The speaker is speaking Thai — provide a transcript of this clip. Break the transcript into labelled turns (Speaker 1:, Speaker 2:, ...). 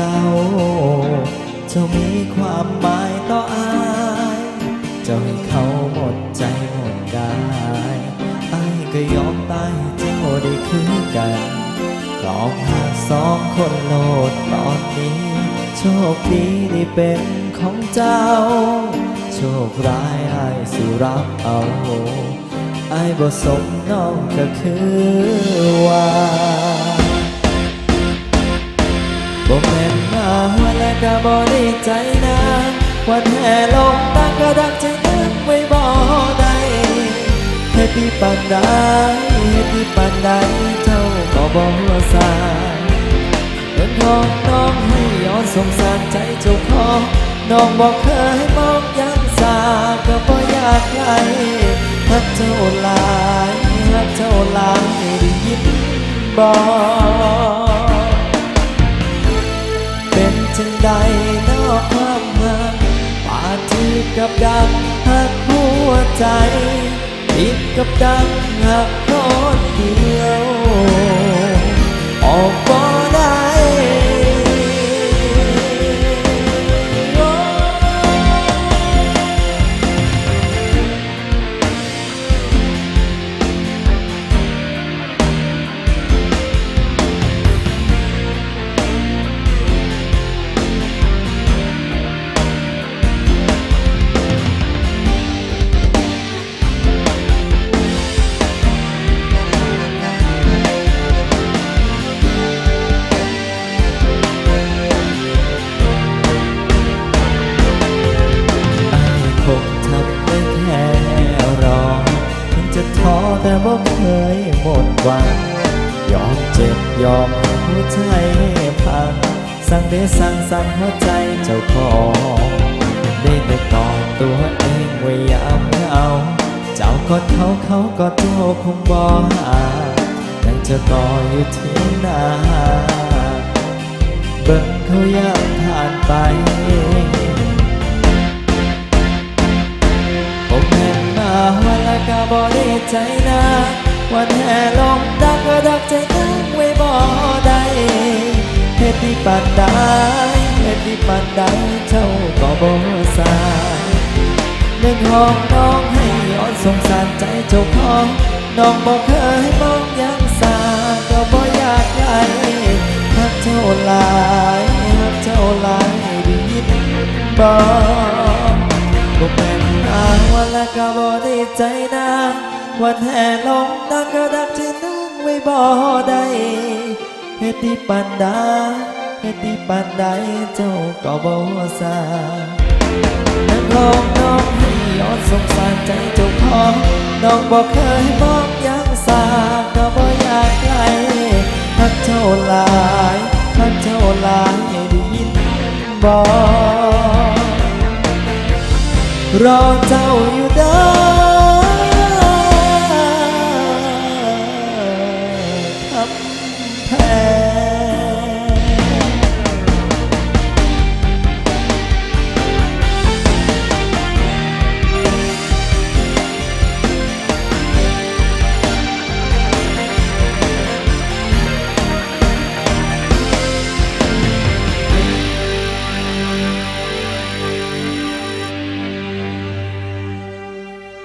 Speaker 1: เจ้า เจ้ามีความหมายต่ออายเจ้าให้เขาหมดใจหมดกายอายก็ยอมตายให้เจ้าได้คือกันกลองหาสองคนโลดตอนนี้ โชคดีได้เป็นของเจ้า โชคร้ายอายสิรับเอาอายบ่สมน้องก็คือ วันแห่ลงตั้งก็ดักใจนึกไว้บ่ได้เฮ็ดดีปานใดเฮ็ดดีปานใดเจ้าก็บ่สาเดินทองน้องให้ย้อนสงสารใจเจ้าของน้องบอกเคยมองยังสาก็บ่อยากไกลฮักเจ้าหลายฮักเจ้าหลายได้ยินบ่เป็ กับดักหักหัวใจ ติดกับดักหักคนเดียว ออกบ่ได ท้อแต่ว่าเคยหมดหวัง ยอมเจ็บยอมหัวใจพัง สั่งได้สั่งสั่งหัวใจเจ้าของได้แต่กอดตัวเองไว้ยามเหงาเจ้ากอดเขาเขากอดเจ้าคงบ่หายังจะรออยู่ที่หน้าเบิ่งเขายางผ่านไป ใจนะวันแห่ลงดักดักใจนั่งไว้บ่ได้เฮ็ดดีปานใดเฮ็ดดีปานใดเจ้าก็บ่สายเรื่องห้องน้องให้ย้อนสงสารใจเจ้าของน้องบ่เคยมองยังสาก็บ่อยากไกลฮักเจ้าหลายฮักเจ้าหลายด้ยินบ่ก็เป็นอาวันละก็บ่ได้ใจนะ วันแห่ลงดังก็ดักใจนั่งไว้บ่ได้เฮ็ดดีปานใดเฮ็ดดีปานใดเจ้าก็บ่สานักร้องน้องให้ย้อนสงสารใจเจ้าของน้องบ่เคยมองอยังสาก็บ่อยากไกลฮักเจ้าหลายฮักเจ้าหลายให้ได้ยินบ่รอเจ้าอยู่เด้อ